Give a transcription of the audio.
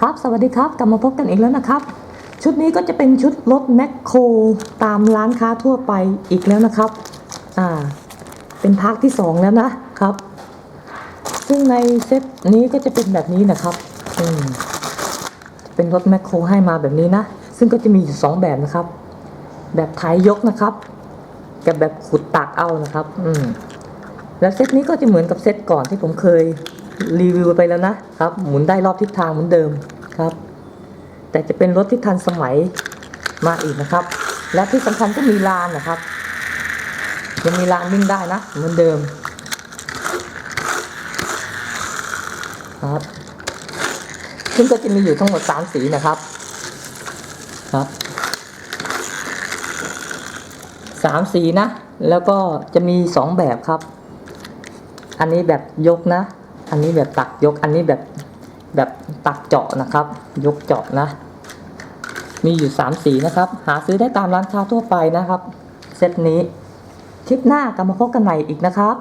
ครับ สวัสดีครับ กลับมาพบกันอีกแล้วนะครับ ชุดนี้ก็จะเป็นชุดรถแมคโครตามร้านค้าทั่วไปอีกแล้วนะครับ อ่า เป็นภาคที่สองแล้วนะครับ ซึ่งในเซตนี้ก็จะเป็นแบบนี้นะครับ อืม เป็นรถแมคโครให้มาแบบนี้นะ ซึ่งก็จะมีอยู่สองแบบนะครับ แบบไถยกนะครับ กับแบบขุดตักเอานะครับ อืม แล้วเซตนี้ก็จะเหมือนกับเซตก่อนที่ผมเคย รีวิวไปแล้วนะครับ หมุนได้รอบทิศทางเหมือนเดิมครับ แต่จะเป็นรถที่ทันสมัยมาอีกนะครับ และที่สำคัญก็มีลานนะครับ ยังมีลานวิ่งได้นะเหมือนเดิม ครับซึ่งก็จะมีอยู่ทั้งหมดสามสีนะครับครับสามสีนะ แล้วก็จะมีสองแบบครับ อันนี้แบบยกนะ อันนี้แบบตักยกอันนี้แบบแบบตักเจาะนะครับ ยกเจาะนะ มีอยู่สามสีนะครับ หาซื้อได้ตามร้านค้าทั่วไปนะครับ เซตนี้คลิปหน้ากลับมาพบกันใหม่อีกนะครับ